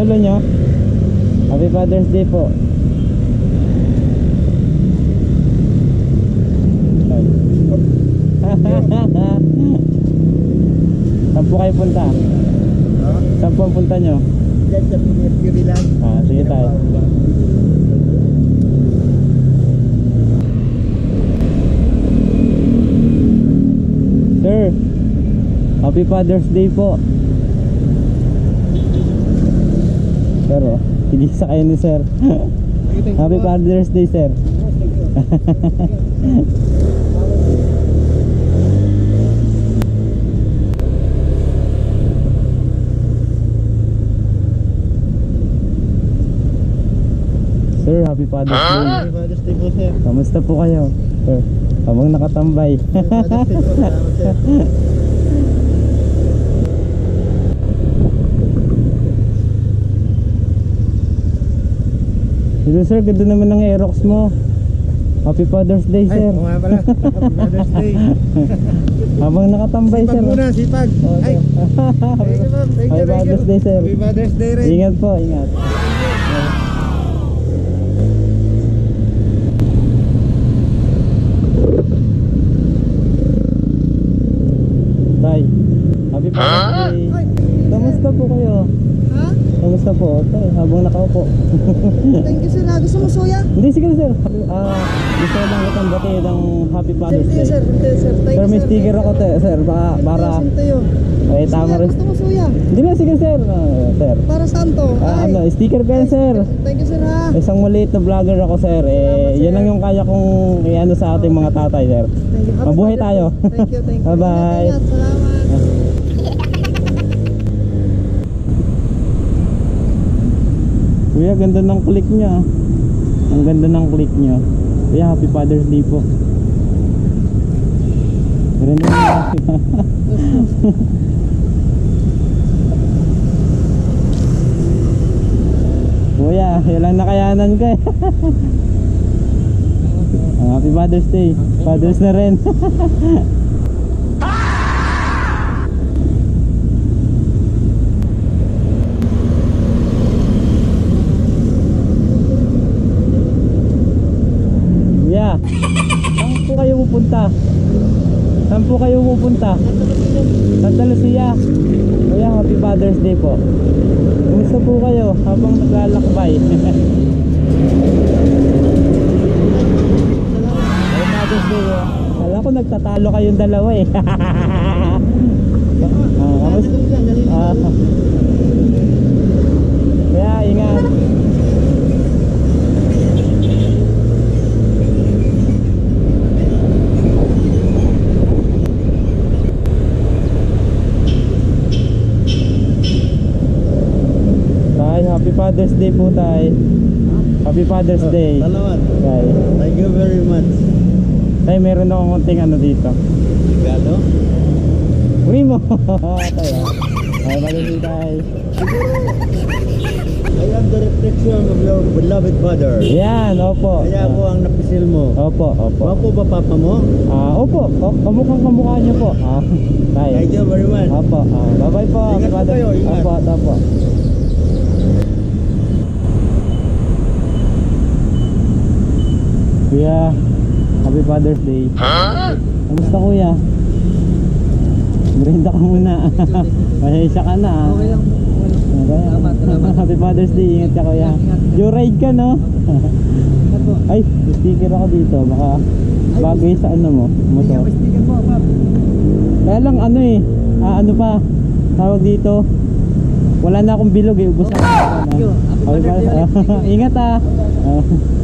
Lolo nyo? Happy Father's Day po. Saan po kayo punta? Saan po ang punta nyo? Diyan sa Mercury lang. Ah, sige tayo. Sir, Happy Father's Day po. Hindi sa kayo ni Sir. Happy Father's Day, Sir. Sir, Happy Father's Day. Happy Father's Day po, sir. Kamusta po kayo? Sir, habang nakatambay. Happy Father's Day po. Salamat, sir. Hello sir, ganda naman ng Aerox mo. Happy Father's Day, Ay, sir. oo nga pala. Happy Father's Day. Habang nakatambay, Sipag sir. muna, sipag. Oo, Ay, thank you, ma'am. Thank you, Happy thank you. Father's Day, sir. Happy Father's Day rin. Ingat po, ingat. Tay, Happy Father's Day. Ay, Kamusta po kayo? ha? Kamusta po? Tay, habang nakaupo. Thank you sir. Ah, Gusto mo suya? Hindi, sige sir. Ah, gusto ko lang kitang bati ng Happy Father's Day. sir, hindi sir. Thank Sir, you may sir. sticker ako, te, sir. Baka, para. Sa'yo. eh, tama rin. gusto mo suya? Hindi na, sige, sir. Ah, sir. Para saan to? Ah, ano, sticker ko yan, sir. Thank you sir ha. Isang maliit na vlogger ako, sir. Eh, sir. yan lang yung kaya kong i-ano sa ating mga tatay, sir. Mabuhay tayo. Thank you, thank you. Bye-bye. Salamat. Kuya, ganda ng click niya. Ang ganda ng click niya. Kuya, happy Father's Day po. Meron na Kuya, ilang nakayanan ka eh. Ah, happy Father's Day. Father's na rin. Saan po kayo pupunta? Saan po kayo pupunta? Santa Lucia. Kuya, happy Father's Day po. Kumusta po kayo habang naglalakbay? Happy Father's Day po. Kala ko nagtatalo kayong dalawa eh. ah, kamusta? Ah. Kaya ingat. Tay, happy Father's Day po tay. Happy Father's Day. Salamat. Tay. Thank you very much. Tay, meron akong konting ano dito. Gano? Uwi mo. tay. ah. Ay, mali tay. I am the reflection of your beloved father. Yan, opo. Kaya ako ang napisil mo. Opo, opo. Ako ba papa mo? Ah, opo. O, kamukhang kamukha niyo po. Ah, tay. Thank you very much. Opo. Ah, bye-bye po. Ingat po kayo, ingat. Opo, opo. Kuya, Happy Father's Day. Kamusta kuya? Merinda ka muna. Pasensya ka na. Okay lang. Salamat, salamat. Happy Father's Day. Ingat ka kuya. Ingat. Joyride ka no? Ay, sticker ako dito. Baka bagay sa ano mo. Motor. Kaya lang ano eh. Ah, ano pa? Tawag dito. Wala na akong bilog eh. Ubus you. You. Ingat. Ah.